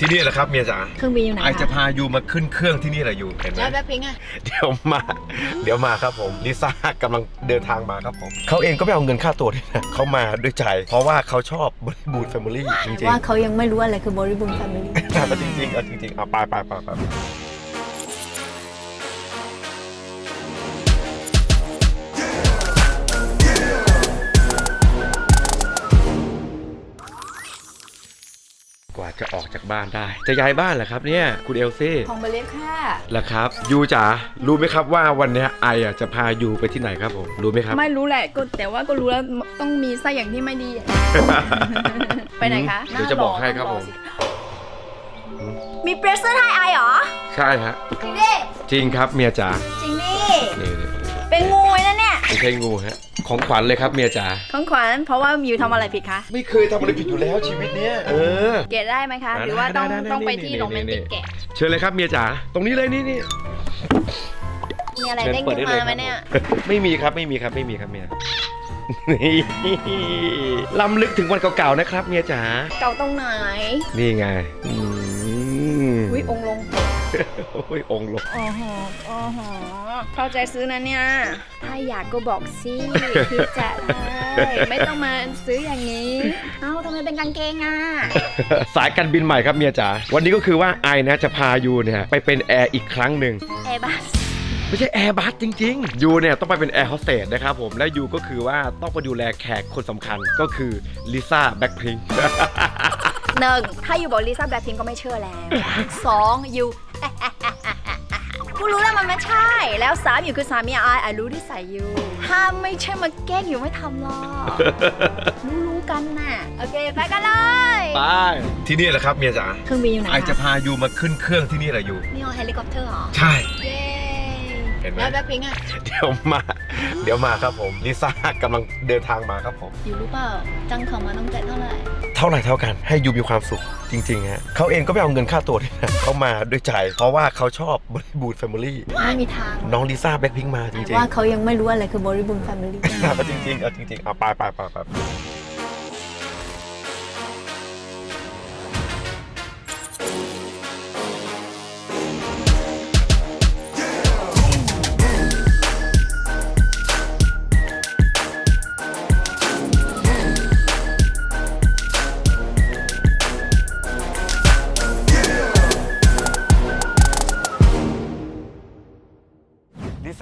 ที่นี่แหละครับเมียจ๋าเครื่องบินอยู่ไหนไอจะคะพายูมาขึ้นเครื่องที่นี่แหละยูเห็นไหมแล้วแบ็คพิงค์อะเดี๋ยวมา เดี๋ยวมาครับผมลิซ่ากำลังเดินทางมาครับผมเขาเองก็ไม่เอาเงินค่าตัวด้วยนะเขามาด้วยใจ เพราะว่าเขาชอบบริบูรณ์แฟมิลี่จริงว่าเขายังไม่รู้อะไรคือบริบูรณ์แฟมิลี่ๆแต่จริงๆเอาจริงๆเอาไปไปไปไป กว่าจะออกจากบ้านได้ จะย้ายบ้านเหรอครับเนี่ยคุณเอลซี่ของเบลเลฟค่ะล่ะครับยูจ๋ารู้ไหมครับว่าวันเนี้ยไออะจะพายูไปที่ไหนครับผมรู้ไหมครับ ไม่รู้แหละก็แต่ว่าก็รู้แล้วต้องมีไส้อย่างที่ไม่ดี ไปไหนคะเดี๋ยวจะบอกให้ครับผม มีเปรสเซอร์ไทยไอเหรอ ใช่ฮะจริงดิจริงครับเมียจ๋าจริงดินี่นี่เป็นงู ไอ้นั่นเนี่ยไม่ใช่งูฮะ ของขวัญเลยครับเมียจ๋า ของขวัญเพราะว่ามิวทำอะไรผิดคะ ไม่เคยทำอะไรผิดอยู่แล้วชีวิตเนี้ยเออ เกะได้ไหมคะได้หรือว่าต้องได้ได้ต้องไปนี่ที่นี่โรแมนนี่ติกแกะ เชิญเลยครับเมียจ๋า ตรงนี้เลยนี่นี่มีอะไรเชิญเด้งเปิดขึ้นได้เลยมาไหมครับเนี่ยผมไม่มีครับไม่มีครับไม่มีครับเมียนี่ลำลึกถึงวันเก่าๆนะครับเมียจ๋า เก่าตรงไหน นี่ไงอืม อุ้ยองค์ลง โอ้ยองค์ลง โอ้โหโอ้โหเข้าใจซื้อนะเนี่ย ถ้าอยากก็บอกสิพี่จะได้ไม่ต้องมาซื้ออย่างนี้ เอ้าทำไมเป็นกางเกงอะ สายการบินใหม่ครับเมียจ๋า วันนี้ก็คือว่าไอนะจะพายูเนี่ยไปเป็นแอร์อีกครั้งหนึ่ง แอร์บัส ไม่ใช่แอร์บัสจริงๆ ยูเนี่ยต้องไปเป็นแอร์โฮสเตสนะครับผม และยูก็คือว่าต้องไปดูแลแขกคนสำคัญก็คือลิซ่าแบ็คพิงหนึ่งถ้าอยู่บอกลิซ่าแบล็คพิงก็ไม่เชื่อแล้วสองอยู่ กูรู้แล้วมันไม่ใช่ แล้วสามอยู่คือสามีอายไอรู้ที่ใส่อยู่ถ้าไม่ใช่มาแกล้งอยู่ไม่ทำหรอกรู้รู้ๆกันน่ะ โอเค ไปกันเลยไปที่นี่แหละครับเมียจ๋าเครื่องบินอยู่ไหนไอจะพายูมาขึ้นเครื่องที่นี่แหละยูนี่เอาเฮลิคอปเตอร์เหรอ ใช่ เย้เห็นไหมแล้วแบ็คพิงค์อะเดี๋ยวมา เดี๋ยวมาครับผมลิซ่ากำลังเดินทางมาครับผม อยู่รู้เปล่าจังเขามาต้องจ่ายเท่าไหร่ เท่าไหร่เท่ากันให้ยูมีความสุขจริงๆฮะเขาเองก็ไม่เอาเงินค่าตัวด้วยนะเขามาด้วยใจ เพราะว่าเขาชอบบริบูรณ์แฟมิลี่ไม่มีทางน้องลิซ่าแบ็คพิงมาจริงว่าเขายังไม่รู้อะไรคือบริบูรณ์แฟมิลี่ๆเอาจริงๆเอาจริงๆเอาไปไปไปไป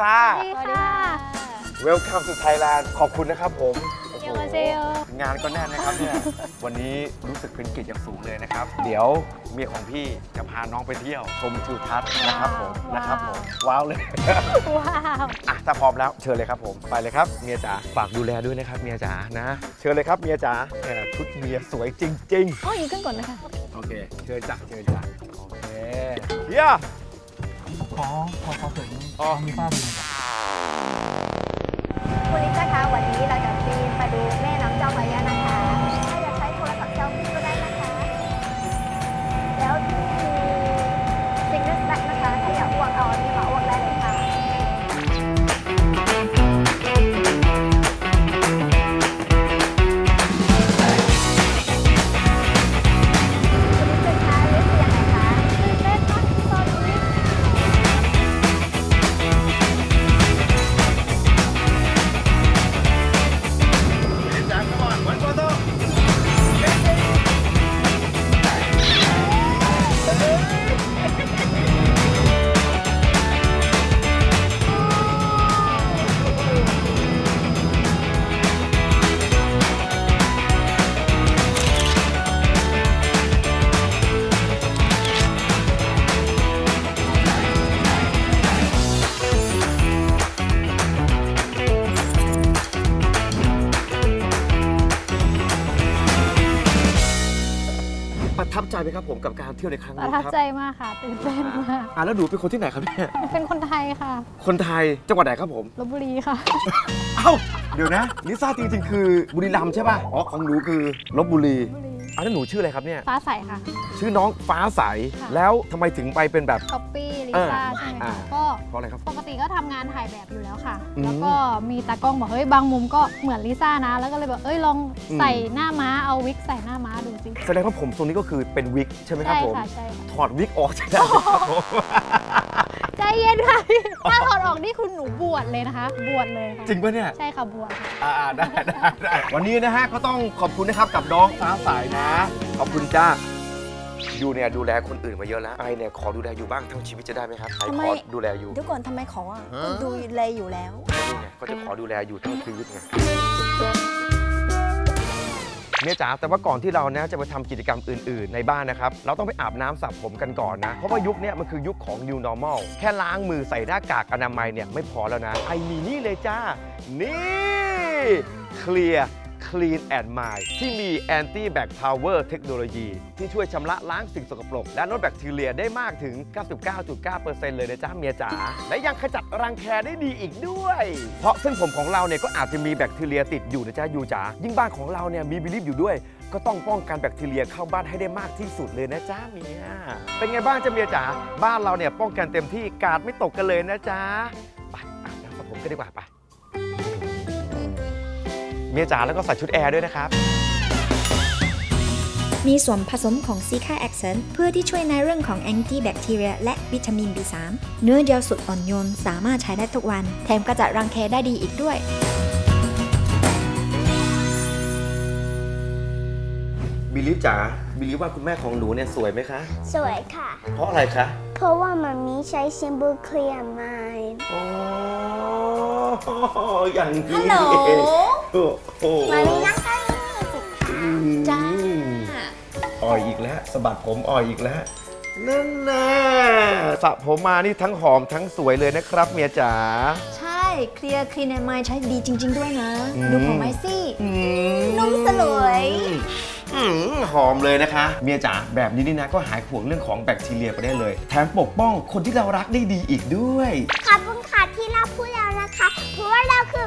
ซ่า สวัสดีค่ะ Welcome to Thailand ขอบคุณนะครับผมโอ้โหเยมาเซลงานก็แน่นนะครับเนี่ย วันนี้รู้สึกเป็นเกียรติอย่างสูงเลยนะครับ เดี๋ยวเมียของพี่จะพาน้องไปเที่ยว ชมทิวทัศน์นะครับผมว้าวนะครับผม ว้าวเลย ว้าว อะถ้าพร้อมแล้วเชิญเลยครับผมไปเลยครับเมียจ๋าฝากดูแลด้วยนะครับเมียจ๋านะเชิญเลยครับเมียจ๋าแหมชุดเมียสวยจริงอ๋ออยู่ขึ้นก่อนนะคะๆโอเค เชิญจ้ะเชิญจ้ะโอเคเฮีย ขอขอขอถึงอ๋อมีป้าบินครับคุณลิซ่าคะวันนี้เราจะ ใจไหมครับผมกับการเที่ยวในครั้งปนี้ระคทัรับบใจมากค่ะตื่นเต้นมาก อะแล้วหนูเป็นคนที่ไหนครับเนี่ยเป็นคนไทยค่ะคนไทยจังหวัดไหนครับผม ลบบุรีค่ะ เอ้าเดี๋ยวนะลิซ่าจริงๆ คือบุรีรัมย์ใช่ป่ะอ๋อของหนูคือลบบุรีบุรี อันนั้นหนูชื่ออะไรครับเนี่ย ฟ้าใสค่ะ ชื่อน้องฟ้าใส ค่ะ แล้วทำไมถึงไปเป็นแบบก๊อปปี้ลิเออซ่าใช่ไหมอ่า คะก็เพราะอะไรครับ ปกติก็ทำงานถ่ายแบบอยู่แล้วค่ะ อืมแล้วก็มีตากล้องบอกเฮ้ยบางมุมก็เหมือนลิซ่านะ แล้วก็เลยแบบเอ้ยลองอืม ใส่หน้าม้าเอาวิกใส่หน้าม้าดูสิแสดงว่าผมทรงนี้ก็คือเป็นวิกใช่ไหมครับใช่ผม ค่ะใช่ค่ะถอดวิกออกจะได้ครับผมใจ เย็นค่ะพี่ถ้าถอดออกนี่คุณหนูบวชเลยนะคะ บวชเลยค่ะจริงปะเนี่ย ใช่ค่ะบวชค่ะ อ่าๆได้ได้ได้วันนี้นะฮะก็ต้องขอบคุณนะครับกับน้องฟ้าใสนะ ขอบคุณจ้ายูเนี่ยดูแลคนอื่นมาเยอะแล้วไอเนี่ยขอดูแลอยู่บ้างทั้งชีวิตจะได้ไหมครับไอทำไมขอดูแลอยู่เดี๋ยวก่อนทำไมขออะคุณดูแลอยู่แล้ว นี่ไงก็จะขอดูแลอยู่ทั้งชีวิตไง เมียจ๋าแต่ว่าก่อนที่เรานะจะไปทำกิจกรรมอื่น ๆ ในบ้านนะครับ เราต้องไปอาบน้ำสระผมกันก่อนนะ เพราะว่ายุคเนี้ยมันคือยุคของ new normal แค่ล้างมือใส่หน้ากากอนามัยเนี่ยไม่พอแล้วนะไอมีนี่เลยจ้า นี่เคลียร์ Clean and Mild ที่มี Anti Bac Power เทคโนโลยีที่ช่วยชำระล้างสิ่งสกปรก และลดแบคทีเรียได้มากถึง 99.9%เลยนะจ๊ะเมียจ๋าและยังขจัดรังแคได้ดีอีกด้วย เพราะเส้นผมของเราเนี่ยก็อาจจะมีแบคทีเรียติดอยู่นะจ๊ะยูจ๋ายิ่งบ้านของเราเนี่ยมีบิลิฟอยู่ด้วย ก็ต้องป้องกันแบคทีเรียเข้าบ้านให้ได้มากที่สุดเลยนะจ๊ะเมียเป็นไงบ้างจ๊ะเมียจ๋าบ้านเราเนี่ยป้องกันเต็มที่กาดไม่ตกกันเลยนะจ๊ะไปอาบน้ำสระผมกันดีกว่าไป เมียจ๋าแล้วก็ใส่ชุดแอร์ด้วยนะครับ มีส่วนผสมของซีคาแอคเซนต์เพื่อที่ช่วยในเรื่องของแอนตี้แบคทีเรียและวิตามิน B3 เนื้อเดียวสุดอ่อนโยนสามารถใช้ได้ทุกวัน แถมกระจัดรังแคได้ดีอีกด้วยบิลลี่จ๋าบิลลี่ว่าคุณแม่ของหนูเนี่ยสวยไหมคะ สวยค่ะ เพราะอะไรคะ เพราะว่ามันมีใช้ซิมบูเคลียร์ไมล์โอ้อย่างนี้ฮัลโหลเอง โอ้โหมันมีนั่งใกล้นี่สิคะจ้าอ่อยอีกแล้วสะบัดผมอ่อยอีกแล้วนั่นน่ะสระผมมานี่ทั้งหอมทั้งสวยเลยนะครับเมียจ๋าใช่เคลียร์คลีนแอนด์ไมใช้ดีจริง ๆ ด้วยนะอืมดูผมไหมสิอืมนุ่มสลวยอืมหอมเลยนะคะ เมียจ๋าแบบนี้นี่นะก็หายห่วงเรื่องของแบคทีเรียไปได้เลย แถมปกป้องคนที่เรารักได้ดีอีกด้วย ขอบคุณค่ะที่เราพูดแล้วนะคะ เพราะว่าเราคือ